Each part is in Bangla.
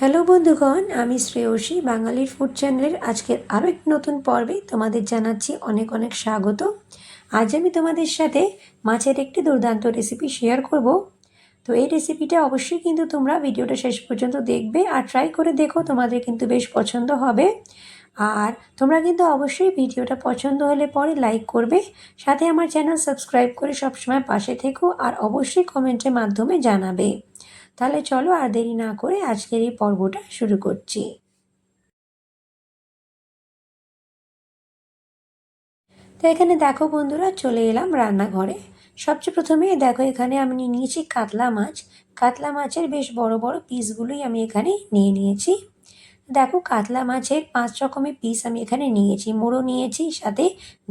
হ্যালো বন্ধুগণ, আমি শ্রেয়সী, বাঙালির ফুড চ্যানেলের আজকের আরও এক নতুন পর্বে তোমাদের জানাচ্ছি অনেক অনেক স্বাগত। আজ আমি তোমাদের সাথে মাছের একটি দুর্দান্ত রেসিপি শেয়ার করব। তো এই রেসিপিটা অবশ্যই কিন্তু তোমরা ভিডিওটা শেষ পর্যন্ত দেখবে আর ট্রাই করে দেখো, তোমাদের কিন্তু বেশ পছন্দ হবে। আর তোমরা কিন্তু অবশ্যই ভিডিওটা পছন্দ হলে পরে লাইক করবে, সাথে আমার চ্যানেল সাবস্ক্রাইব করে সবসময় পাশে থেকো আর অবশ্যই কমেন্টের মাধ্যমে জানাবে। তাহলে চলো আর দেরি না করে আজকের এই পর্বটা শুরু করছি। তো এখানে দেখো বন্ধুরা, চলে এলাম রান্নাঘরে। সবচেয়ে প্রথমে দেখো এখানে আমি নিয়ে নিয়েছি কাতলা মাছ। কাতলা মাছের বেশ বড় বড় পিসগুলোই আমি এখানে নিয়ে নিয়েছি। দেখো কাতলা মাছের পাঁচ রকমের পিস আমি এখানে নিয়েছি। মোড়ো নিয়েছি, সাথে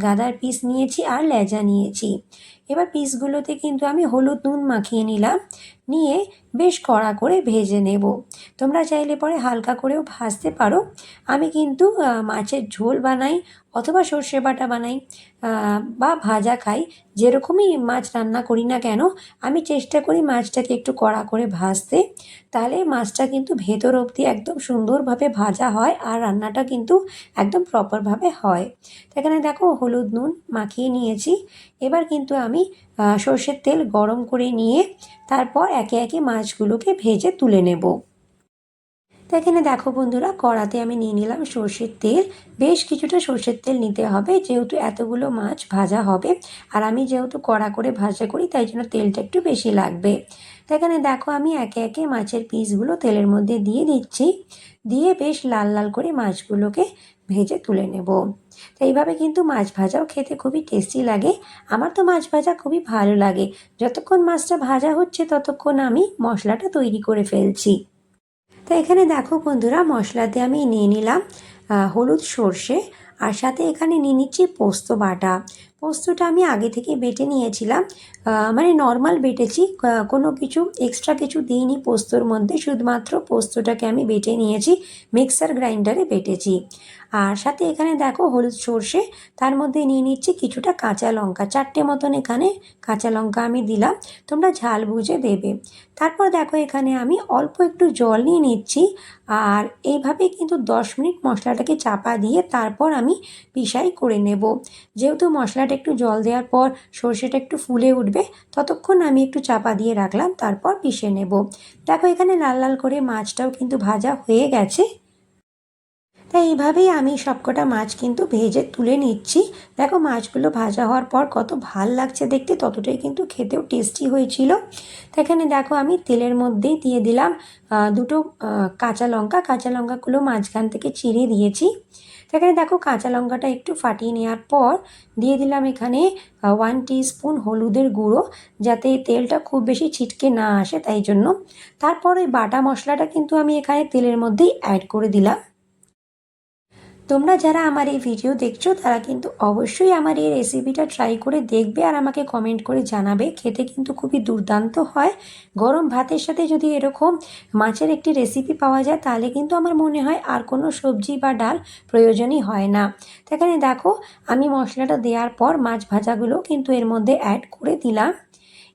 গাদার পিস নিয়েছি আর লেজা নিয়েছি। এবার পিসগুলোতে কিন্তু আমি হলুদ নুন মাখিয়ে নিলাম। নিয়ে বেশ কড়া করে ভেজে নেব। তোমরা চাইলে পরে হালকা করেও ভাজতে পারো। আমি কিন্তু মাছের ঝোল বানাই অথবা সর্ষে বাটা বানাই বা ভাজা খাই। যেরকমই মাছ রান্না করি না কেন, আমি চেষ্টা করি মাছটাকে একটু কড়া করে ভাজতে। তাহলে মাছটা কিন্তু ভেতর অবধি একদম সুন্দরভাবে ভাজা হয় আর রান্নাটা কিন্তু একদম প্রপারভাবে হয়। এখানে দেখো হলুদ নুন মাখিয়ে নিয়েছি। এবার কিন্তু আমি সর্ষের তেল গরম করে নিয়ে তারপর একে একে মাছগুলোকে ভেজে তুলে নেব। তো এখানে দেখো বন্ধুরা, কড়াতে আমি নিয়ে নিলাম সর্ষের তেল। বেশ কিছুটা সর্ষের তেল নিতে হবে, যেহেতু এতগুলো মাছ ভাজা হবে। আর আমি যেহেতু কড়া করে ভাজা করি, তাই জন্য তেলটা একটু বেশি লাগবে। তো এখানে দেখো আমি একে একে মাছের পিসগুলো তেলের মধ্যে দিয়ে দিচ্ছি। দিয়ে বেশ লাল লাল করে মাছগুলোকে ভেজে তুলে নেব। তো এইভাবে কিন্তু মাছ ভাজাও খেতে খুবই টেস্টি লাগে। আমার তো মাছ ভাজা খুবই ভালো লাগে। যতক্ষণ মাছটা ভাজা হচ্ছে ততক্ষণ আমি মশলাটা তৈরি করে ফেলছি। তো এখানে দেখো বন্ধুরা, মশলাতে আমি নিয়ে নিলাম হলুদ সর্ষে আর সাথে এখানে নিয়ে নিচ্ছি পোস্ত বাটা। পোস্তটা আমি আগে থেকে বেটে নিয়েছিলাম। মানে নর্মাল বেটেছি। কোনো কিছু এক্সট্রা কিছু দিইনি পোস্তর মধ্যে। শুধুমাত্র পোস্তটাকে আমি বেটে নিয়েছি মিক্সার গ্রাইন্ডারে বেটেছি। আর সাথে এখানে দেখো হলুদ সর্ষে, তার মধ্যে নিয়ে নিচ্ছি কিছুটা কাঁচা লঙ্কা। চারটে মতন এখানে কাঁচা লঙ্কা আমি দিলাম। তোমরা ঝাল বুঝে দেবে। তারপর দেখো এখানে আমি অল্প একটু জল নিয়ে নিচ্ছি। আর এইভাবে কিন্তু দশ মিনিট মশলাটাকে চাপা দিয়ে তারপর আমি পিসাই করে নেব। যেহেতু মশলাটা একটু জল দেওয়ার পর সর্ষেটা একটু ফুলে উঠবে, ততক্ষণ আমি একটু চাপা দিয়ে রাখলাম, তারপর পিষে নেব। দেখো এখানে লাল লাল করে মাছটাও কিন্তু ভাজা হয়ে গেছে। তাই এইভাবেই আমি সবকটা মাছ কিন্তু ভেজে তুলে নিচ্ছি। দেখো মাছগুলো ভাজা হওয়ার পর কত ভালো লাগছে দেখতে, ততটাই কিন্তু খেতেও টেস্টি হয়েছিল। তো এখানে দেখো আমি তেলের মধ্যেই দিয়ে দিলাম দুটো কাঁচা লঙ্কা। কাঁচা লঙ্কাগুলো মাঝখান থেকে চিড়ে দিয়েছি। এখানে দেখো কাঁচা লঙ্কাটা একটু ফাটিয়ে নেওয়ার পর দিয়ে দিলাম এখানে ওয়ান স্পুন হলুদের গুঁড়ো, যাতে তেলটা খুব বেশি ছিটকে না আসে তাই জন্য। তারপর ওই বাটা মশলাটা কিন্তু আমি এখানে তেলের মধ্যেই অ্যাড করে দিলাম। তোমরা যারা আমার এই ভিডিও দেখছ, তারা কিন্তু অবশ্যই আমার এই রেসিপিটা ট্রাই করে দেখবে আর আমাকে কমেন্ট করে জানাবে। খেতে কিন্তু খুবই দুর্দান্ত হয়। গরম ভাতের সাথে যদি এরকম মাছের একটি রেসিপি পাওয়া যায়, তাহলে কিন্তু আমার মনে হয় আর কোনো সবজি বা ডাল প্রয়োজনই হয় না। এখানে দেখো, আমি মশলাটা দেওয়ার পর মাছ ভাজাগুলো কিন্তু এর মধ্যে অ্যাড করে দিলাম।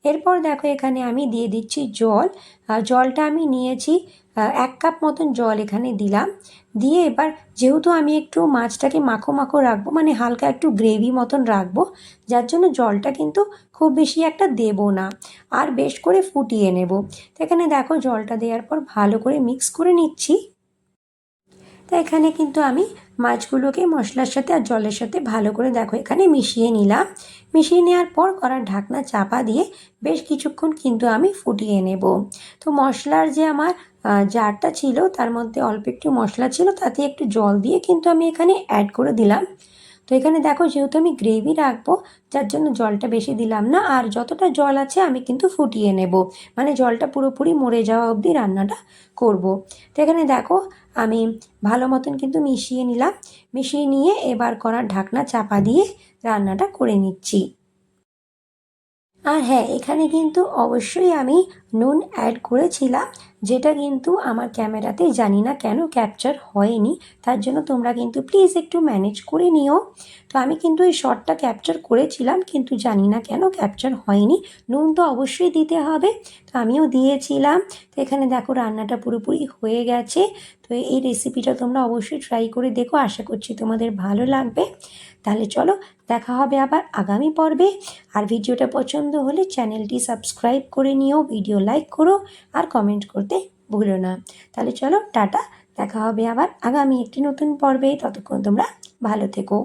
এরপর দেখো এখানে আমি দিয়ে দিচ্ছি জল। জলটা আমি নিয়েছি এক কাপ মতন জল এখানে দিলাম। দিয়ে এবার যেহেতু আমি একটু মাছটাকে মাখো মাখো রাখব মানে হালকা একটু গ্রেভি মতন রাখব, যার জন্য জলটা কিন্তু খুব বেশি একটা দেব না, আর বেশ করে ফুটিয়ে নেব। এখানে দেখো জলটা দেওয়ার পর ভালো করে মিক্স করে নিচ্ছি। তো এখানে কিন্তু আমি মাছগুলোকে মশলার সাথে আর জলের সাথে ভালো করে দেখো, এখানে মিশিয়ে নিলাম। মিশিয়ে নেওয়ার পর করার ঢাকনা চাপা দিয়ে বেশ কিছুক্ষণ কিন্তু আমি ফুটিয়ে নেব। তো মশলার যে আমার জারটা ছিল, তার মধ্যে অল্প একটু মশলা ছিল, তাতে একটু জল দিয়ে কিন্তু আমি এখানে অ্যাড করে দিলাম। তো এখানে দেখো যেহেতু আমি গ্রেভি রাখব, যার জন্য জলটা বেশি দিলাম না, আর যতটা জল আছে আমি কিন্তু ফুটিয়ে নেব। মানে জলটা পুরোপুরি মরে যাওয়া অবধি রান্নাটা করব। তো এখানে দেখো আমি ভালো মতন কিন্তু মিশিয়ে নিলাম। মিশিয়ে নিয়ে এবার করার ঢাকনা চাপা দিয়ে রান্নাটা করে নিচ্ছি। আর হ্যাঁ এখানে কিন্তু অবশ্যই আমি নুন অ্যাড করেছিলাম, যেটা কিন্তু আমার ক্যামেরাতে জানি না কেন ক্যাপচার হয়নি, তার জন্য তোমরা কিন্তু প্লিজ একটু ম্যানেজ করে নিও। তো আমি কিন্তু এই শটটা ক্যাপচার করেছিলাম, কিন্তু জানি না কেন ক্যাপচার হয়নি। নুন তো অবশ্যই দিতে হবে, তো আমিও দিয়েছিলাম। তো এখানে দেখো রান্নাটা পুরোপুরি হয়ে গেছে, তো এই রেসিপিটা তোমরা অবশ্যই ট্রাই করে দেখো, আশা করছি তোমাদের ভালো লাগবে। তাহলে চলো দেখা হবে আবার আগামী পর্বে। আর ভিডিওটা পছন্দ হলে চ্যানেলটি সাবস্ক্রাইব করে নিও, ভিডিও লাইক করো আর কমেন্ট করতে ভুলো না। তাহলে চলো টাটা, দেখা হবে আবার আগামী একটি নতুন পর্বে। ততক্ষণ তোমরা ভালো থেকো।